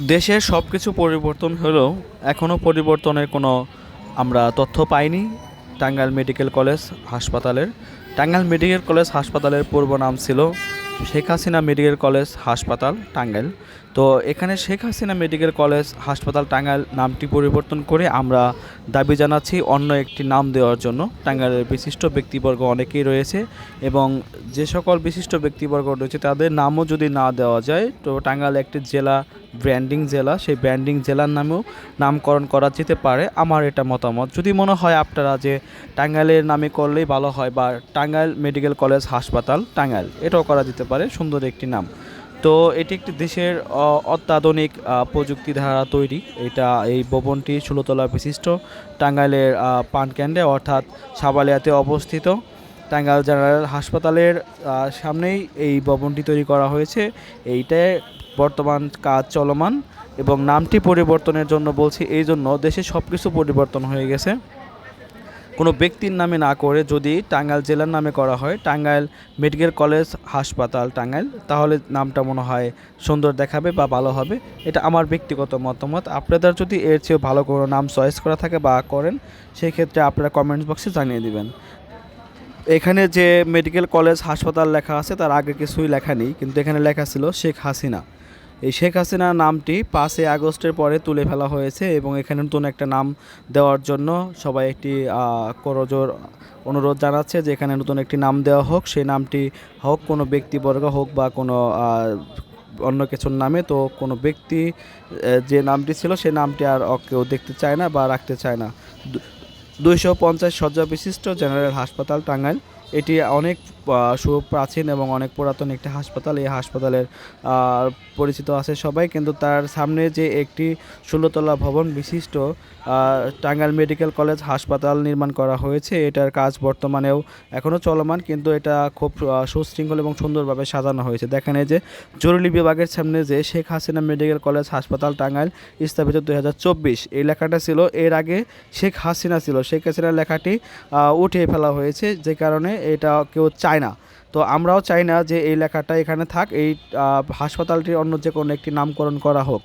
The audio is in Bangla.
দেশের সব কিছু পরিবর্তন হলেও এখনও পরিবর্তনের কোনো আমরা তথ্য পাইনি। টাঙ্গাইল মেডিকেল কলেজ হাসপাতালের। টাঙ্গাইল মেডিকেল কলেজ হাসপাতালের পূর্ব নাম ছিল শেখ হাসিনা মেডিকেল কলেজ হাসপাতাল টাঙ্গাইল। তো এখানে শেখ হাসিনা মেডিকেল কলেজ হাসপাতাল টাঙ্গাইল নামটি পরিবর্তন করে আমরা দাবি জানাচ্ছি অন্য একটি নাম দেওয়ার জন্য। টাঙ্গাইলের বিশিষ্ট ব্যক্তিবর্গ অনেকেই রয়েছে এবং যে সকল বিশিষ্ট ব্যক্তিবর্গ রয়েছে তাদের নামও যদি না দেওয়া যায়, তো টাঙ্গাইল একটি জেলা ব্র্যান্ডিং জেলা। সেই ব্র্যান্ডিং জেলার নামেও নামকরণ করা যেতে পারে। আমার এটা মতামত। যদি মনে হয় আপনারা যে টাঙ্গাইলের নামে করলেই ভালো হয় বা টাঙ্গাইল মেডিকেল কলেজ হাসপাতাল, টাঙ্গাইল এটাও করা যেতে পারে। সুন্দর একটি নাম। তো এটি একটি দেশের অত্যাধুনিক প্রযুক্তি দ্বারা তৈরি। এটা এই ভবনটি ষোলোতলা বিশিষ্ট টাঙ্গাইলের পানক্যান্ডে অর্থাৎ সাবালিয়াতে অবস্থিত। টাঙ্গাইল জেনারেল হাসপাতালের সামনেই এই ভবনটি তৈরি করা হয়েছে। এইটায় বর্তমান কাজ চলমান এবং নামটি পরিবর্তনের জন্য বলছি, এই জন্য দেশে সব কিছু পরিবর্তন হয়ে গেছে। কোনো ব্যক্তির নামে না করে যদি টাঙ্গাইল জেলার নামে করা হয়, টাঙ্গাইল মেডিকেল কলেজ হাসপাতাল টাঙ্গাইল, তাহলে নামটা মনে হয় সুন্দর দেখাবে বা ভালো হবে। এটা আমার ব্যক্তিগত মতামত। আপনাদের যদি এর চেয়েও ভালো কোনো নাম চয়েস করা থাকে বা করেন সেই ক্ষেত্রে আপনারা কমেন্টস বক্সে জানিয়ে দিবেন। এখানে যে মেডিকেল কলেজ হাসপাতাল লেখা আছে, তার আগে কিছুই লেখা নেই, কিন্তু এখানে লেখা ছিল শেখ হাসিনা। এই শেখ হাসিনা নামটি পাঁচই আগস্টের পরে তুলে ফেলা হয়েছে এবং এখানে নতুন একটা নাম দেওয়ার জন্য সবাই একটি করজোর অনুরোধ জানাচ্ছে যে এখানে নতুন একটি নাম দেওয়া হোক। সেই নামটি হোক কোনো ব্যক্তিবর্গ হোক বা কোনো অন্য কিছুর নামে, তো কোনো ব্যক্তি যে নামটি ছিল সেই নামটি আর কেউ দেখতে চায় না বা রাখতে চায় না। দুইশো পঞ্চাশ শয্যা বিশিষ্ট জেনারেল হাসপাতাল টাঙ্গাইল, এটি অনেক সুপ্রাচীন এবং অনেক পুরাতন একটি হাসপাতাল। এই হাসপাতালের পরিচিত আছে সবাই। কিন্তু তার সামনে যে একটি ষোলোতলা ভবন বিশিষ্ট টাঙ্গাইল মেডিকেল কলেজ হাসপাতাল নির্মাণ করা হয়েছে। এটার কাজ বর্তমানেও এখনও চলমান, কিন্তু এটা খুব সুশৃঙ্খল এবং সুন্দরভাবে সাজানো হয়েছে। দেখেন এই যে জরুরি বিভাগের সামনে যে শেখ হাসিনা মেডিকেল কলেজ হাসপাতাল টাঙ্গাইল স্থাপিত দু হাজার চব্বিশ। এই লেখাটা ছিল, এর আগে শেখ হাসিনা ছিল। শেখ হাসিনার লেখাটি উঠিয়ে ফেলা হয়েছে, যে কারণে এটা কেউ চায় না। তো আমরাও চাই না যে এই লেখাটা এখানে থাক, এই হাসপাতালটির অন্য যে কোনো একটি নামকরণ করা হোক।